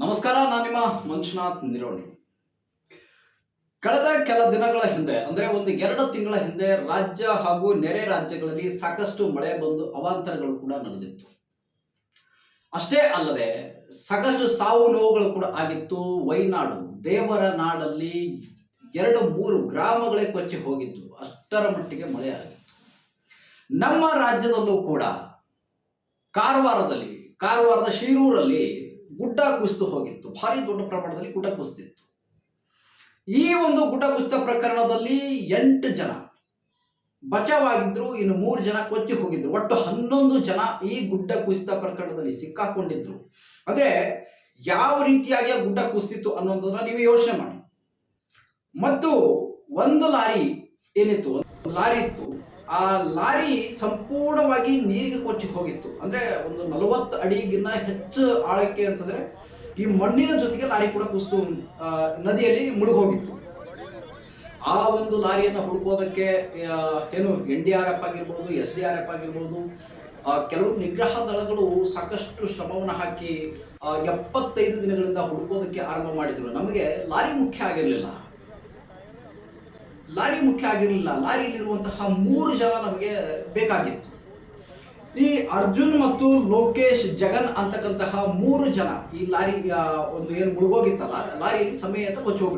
ನಮಸ್ಕಾರ, ನಾನು ನಿಮ್ಮ ಮಂಜುನಾಥ್ ನಿರೋಣಿ. ಕಳೆದ ಕೆಲ ದಿನಗಳ ಹಿಂದೆ, ಅಂದ್ರೆ ಒಂದು ಎರಡು ತಿಂಗಳ ಹಿಂದೆ, ರಾಜ್ಯ ಹಾಗೂ ನೆರೆ ರಾಜ್ಯಗಳಲ್ಲಿ ಸಾಕಷ್ಟು ಮಳೆ ಬಂದು ಅವಾಂತರಗಳು ಕೂಡ ನಡೆದಿತ್ತು. ಅಷ್ಟೇ ಅಲ್ಲದೆ, ಸಾಕಷ್ಟು ಸಾವು ನೋವುಗಳು ಕೂಡ ಆಗಿತ್ತು. ವೈನಾಡು ದೇವರ ನಾಡಲ್ಲಿ ಎರಡು ಮೂರು ಗ್ರಾಮಗಳೇ ಕೊಚ್ಚಿ ಹೋಗಿತ್ತು ಅಷ್ಟರ ಮಟ್ಟಿಗೆ ಮಳೆ ಆಗಿತ್ತು. ನಮ್ಮ ರಾಜ್ಯದಲ್ಲೂ ಕೂಡ, ಕಾರವಾರದಲ್ಲಿ, ಕಾರವಾರದ ಶಿರೂರಲ್ಲಿ ಗುಡ್ಡ ಕುಸಿದು ಹೋಗಿತ್ತು. ಭಾರಿ ದೊಡ್ಡ ಪ್ರಮಾಣದಲ್ಲಿ ಗುಡ್ಡ ಕುಸಿದಿತ್ತು. ಈ ಒಂದು ಗುಡ್ಡ ಕುಸಿತ ಪ್ರಕರಣದಲ್ಲಿ ಎಂಟು ಜನ ಬಚಾವಾಗಿದ್ರು, ಇನ್ನು ಮೂರು ಜನ ಕೊಚ್ಚಿ ಹೋಗಿದ್ರು. ಒಟ್ಟು ಹನ್ನೊಂದು ಜನ ಈ ಗುಡ್ಡ ಕುಸಿತ ಪ್ರಕರಣದಲ್ಲಿ ಸಿಕ್ಕಾಕೊಂಡಿದ್ರು. ಅಂದ್ರೆ ಯಾವ ರೀತಿಯಾಗಿ ಗುಡ್ಡ ಕುಸಿತಿತ್ತು ಅನ್ನೋದನ್ನ ನೀವು ಯೋಚನೆ ಮಾಡಿ. ಮತ್ತು ಒಂದು ಲಾರಿ ಏನಿತ್ತು? ಲಾರಿ ಆ ಲಾರಿ ಸಂಪೂರ್ಣವಾಗಿ ನೀರಿಗೆ ಕೊಚ್ಚಿ ಹೋಗಿತ್ತು. ಅಂದ್ರೆ ಒಂದು ನಲವತ್ತು ಅಡಿಗಿನ್ನ ಹೆಚ್ಚು ಆಳಕ್ಕೆ ಅಂತಂದ್ರೆ ಈ ಮಣ್ಣಿನ ಜೊತೆಗೆ ಲಾರಿ ಕೂಡ ಕುಸಿದು ನದಿಯಲ್ಲಿ ಮುಳುಗೋಗಿತ್ತು ಆ ಒಂದು ಲಾರಿಯನ್ನು ಹುಡುಕೋದಕ್ಕೆ ಏನು ಎನ್ ಡಿ ಆರ್ ಎಫ್ ಆಗಿರ್ಬೋದು, ಎಸ್ ಡಿ ಆರ್ ಎಫ್ ಆಗಿರ್ಬೋದು ಕೆಲವು ನಿಗ್ರಹ ದಳಗಳು ಸಾಕಷ್ಟು ಶ್ರಮವನ್ನು ಹಾಕಿ ಎಪ್ಪತ್ತೈದು ದಿನಗಳಿಂದ ಹುಡುಕೋದಕ್ಕೆ ಆರಂಭ ಮಾಡಿದ್ರು. ನಮಗೆ ಲಾರಿ ಮುಖ್ಯ ಆಗಿರಲಿಲ್ಲ. ಲಾರಿ ಮುಖ್ಯ ಆಗಿರಲಿಲ್ಲ ಲಾರಿಯಲ್ಲಿರುವಂತಹ ಮೂರು ಜನ ನಮಗೆ ಬೇಕಾಗಿತ್ತು ಈ ಅರ್ಜುನ್ ಮತ್ತು ಲೋಕೇಶ್ ಜಗನ್ ಅಂತಕ್ಕಂತಹ ಮೂರು ಜನ ಈ ಲಾರಿ ಒಂದು ಏನು ಮುಳುಗೋಗಿತ್ತಲ್ಲ, ಲಾರಿಯಲ್ಲಿ ಸಮಯ ಕೊಚ್ಚಿ ಹೋಗ್ಬಿಟ್ಟಿದ್ರು.